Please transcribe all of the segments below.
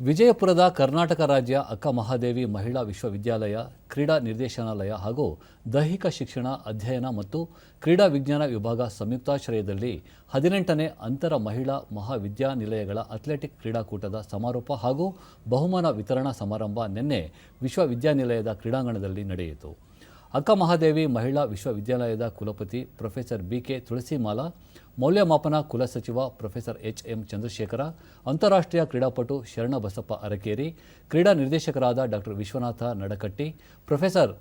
ವಿಜಯಪುರದ ಕರ್ನಾಟಕ ರಾಜ್ಯ ಅಕ್ಕ ಮಹಾದೇವಿ ಮಹಿಳಾ ವಿಶ್ವವಿದ್ಯಾಲಯ ಕ್ರೀಡಾ ನಿರ್ದೇಶನಾಲಯ ಹಾಗೂ ದೈಹಿಕ ಶಿಕ್ಷಣ ಅಧ್ಯಯನ ಮತ್ತು ಕ್ರೀಡಾ ವಿಜ್ಞಾನ ವಿಭಾಗ ಸಂಯುಕ್ತಾಶ್ರಯದಲ್ಲಿ ಹದಿನೆಂಟನೇ ಅಂತರ ಮಹಿಳಾ ಮಹಾವಿದ್ಯಾನಿಲಯಗಳ ಅಥ್ಲೆಟಿಕ್ ಕ್ರೀಡಾಕೂಟದ ಸಮಾರೋಪ ಹಾಗೂ ಬಹುಮಾನ ವಿತರಣಾ ಸಮಾರಂಭ ನಿನ್ನೆ ವಿಶ್ವವಿದ್ಯಾನಿಲಯದ ಕ್ರೀಡಾಂಗಣದಲ್ಲಿ ನಡೆಯಿತು. ಅಕ್ಕ ಮಹಾದೇವಿ ಮಹಿಳಾ ವಿಶ್ವವಿದ್ಯಾಲಯದ ಕುಲಪತಿ ಪ್ರೊಫೆಸರ್ ಬಿ ಕೆ ತುಳಸಿಮಾಲಾ, ಮೌಲ್ಯಮಾಪನ ಕುಲಸಚಿವ ಪ್ರೊಫೆಸರ್ ಎಚ್ ಎಂ ಚಂದ್ರಶೇಖರ, ಅಂತಾರಾಷ್ಟ್ರೀಯ ಕ್ರೀಡಾಪಟು ಶರಣಬಸಪ್ಪ ಅರಕೇರಿ, ಕ್ರೀಡಾ ನಿರ್ದೇಶಕರಾದ ಡಾಕ್ಟರ್ ವಿಶ್ವನಾಥ ನಡಕಟ್ಟಿ, ಪ್ರೊಫೆಸರ್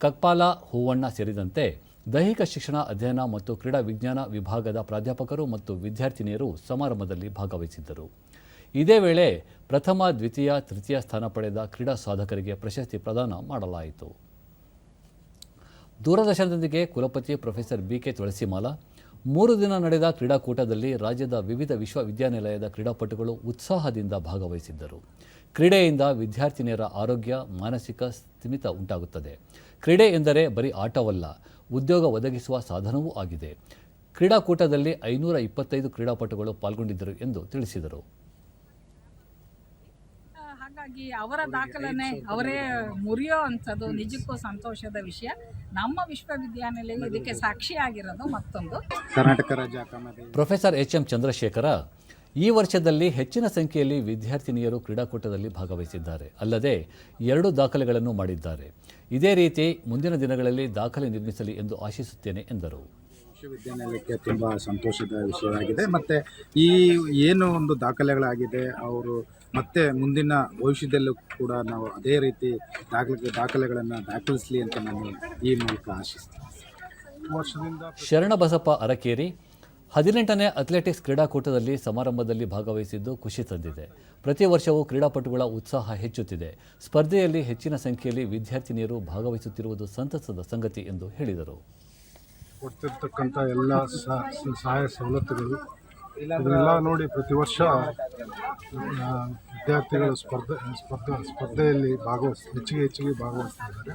ಕಕ್ಪಾಲ ಹೂವಣ್ಣ ಸೇರಿದಂತೆ ದೈಹಿಕ ಶಿಕ್ಷಣ ಅಧ್ಯಯನ ಮತ್ತು ಕ್ರೀಡಾ ವಿಜ್ಞಾನ ವಿಭಾಗದ ಪ್ರಾಧ್ಯಾಪಕರು ಮತ್ತು ವಿದ್ಯಾರ್ಥಿನಿಯರು ಸಮಾರಂಭದಲ್ಲಿ ಭಾಗವಹಿಸಿದ್ದರು. ಇದೇ ವೇಳೆ ಪ್ರಥಮ, ದ್ವಿತೀಯ, ತೃತೀಯ ಸ್ಥಾನ ಪಡೆದ ಕ್ರೀಡಾ ಸಾಧಕರಿಗೆ ಪ್ರಶಸ್ತಿ ಪ್ರದಾನ ಮಾಡಲಾಯಿತು. ದೂರದರ್ಶನದೊಂದಿಗೆ ಕುಲಪತಿ ಪ್ರೊಫೆಸರ್ ಬಿ ಕೆ ತುಳಸಿಮಾಲ, ಮೂರು ದಿನ ನಡೆದ ಕ್ರೀಡಾಕೂಟದಲ್ಲಿ ರಾಜ್ಯದ ವಿವಿಧ ವಿಶ್ವವಿದ್ಯಾನಿಲಯದ ಕ್ರೀಡಾಪಟುಗಳು ಉತ್ಸಾಹದಿಂದ ಭಾಗವಹಿಸಿದ್ದರು. ಕ್ರೀಡೆಯಿಂದ ವಿದ್ಯಾರ್ಥಿನಿಯರ ಆರೋಗ್ಯ, ಮಾನಸಿಕ ಸ್ಥಿಮಿತ ಉಂಟಾಗುತ್ತದೆ. ಕ್ರೀಡೆ ಎಂದರೆ ಬರೀ ಆಟವಲ್ಲ, ಉದ್ಯೋಗ ಒದಗಿಸುವ ಸಾಧನವೂ ಆಗಿದೆ. ಕ್ರೀಡಾಕೂಟದಲ್ಲಿ ಐನೂರ ಇಪ್ಪತ್ತೈದು ಕ್ರೀಡಾಪಟುಗಳು ಪಾಲ್ಗೊಂಡಿದ್ದರು ಎಂದು ತಿಳಿಸಿದರು. ಹಾಗಾಗಿ ಅವರ ದಾಖಲನೆ ಅವರೇ ಮುರಿಯೋ ಅಂಥದ್ದು ನಿಜಕ್ಕೂ ಸಂತೋಷದ ವಿಷಯ. ನಮ್ಮ ವಿಶ್ವವಿದ್ಯಾನಿಲಯ ಇದಕ್ಕೆ ಸಾಕ್ಷಿಯಾಗಿರೋದು ಮತ್ತೊಂದು. ಕರ್ನಾಟಕ ರಾಜ್ಯ ಪ್ರೊಫೆಸರ್ ಎಚ್ ಎಂ ಚಂದ್ರಶೇಖರ ಈ ವರ್ಷದಲ್ಲಿ ಹೆಚ್ಚಿನ ಸಂಖ್ಯೆಯಲ್ಲಿ ವಿದ್ಯಾರ್ಥಿನಿಯರು ಕ್ರೀಡಾಕೂಟದಲ್ಲಿ ಭಾಗವಹಿಸಿದ್ದಾರೆ. ಅಲ್ಲದೆ ಎರಡು ದಾಖಲೆಗಳನ್ನು ಮಾಡಿದ್ದಾರೆ. ಇದೇ ರೀತಿ ಮುಂದಿನ ದಿನಗಳಲ್ಲಿ ದಾಖಲೆ ನಿರ್ಮಿಸಲಿ ಎಂದು ಆಶಿಸುತ್ತೇನೆ ಎಂದರು. ವಿಶ್ವವಿದ್ಯಾನಿಲಯಕ್ಕೆ ತುಂಬ ಸಂತೋಷದ ವಿಷಯವಾಗಿದೆ. ಮತ್ತು ಈ ಏನು ಒಂದು ದಾಖಲೆಗಳಾಗಿದೆ ಅವರು ಮತ್ತೆ ಮುಂದಿನ ಭವಿಷ್ಯದಲ್ಲೂ ಕೂಡ ನಾವು ಅದೇ ರೀತಿ ದಾಖಲೆ ದಾಖಲೆಗಳನ್ನು ದಾಖಲಿಸಲಿ ಅಂತ ನಾನು ಈ ಮೂಲಕ ಆಶಿಸ್ತೀನಿ. ಶರಣ ಶರಣಬಸಪ್ಪ ಅರಕೇರಿ ಹದಿನೆಂಟನೇ ಅಥ್ಲೆಟಿಕ್ಸ್ ಕ್ರೀಡಾಕೂಟದಲ್ಲಿ ಸಮಾರಂಭದಲ್ಲಿ ಭಾಗವಹಿಸಿದ್ದು ಖುಷಿ ತಂದಿದೆ. ಪ್ರತಿ ವರ್ಷವೂ ಕ್ರೀಡಾಪಟುಗಳ ಉತ್ಸಾಹ ಹೆಚ್ಚುತ್ತಿದೆ. ಸ್ಪರ್ಧೆಯಲ್ಲಿ ಹೆಚ್ಚಿನ ಸಂಖ್ಯೆಯಲ್ಲಿ ವಿದ್ಯಾರ್ಥಿನಿಯರು ಭಾಗವಹಿಸುತ್ತಿರುವುದು ಸಂತಸದ ಸಂಗತಿ ಎಂದು ಹೇಳಿದರು. ಕೊಡ್ತಿರ್ತಕ್ಕಂಥ ಎಲ್ಲ ಸಹಾಯ ಸವಲತ್ತುಗಳು. ಇದನ್ನೆಲ್ಲ ನೋಡಿ ಪ್ರತಿ ವರ್ಷ ವಿದ್ಯಾರ್ಥಿಗಳು ಸ್ಪರ್ಧೆ ಸ್ಪರ್ಧೆ ಸ್ಪರ್ಧೆಯಲ್ಲಿ ಭಾಗವಹಿಸ್ ಹೆಚ್ಚಿಗೆ ಹೆಚ್ಚಿಗೆ ಭಾಗವಹಿಸ್ತಾ ಇದ್ದಾರೆ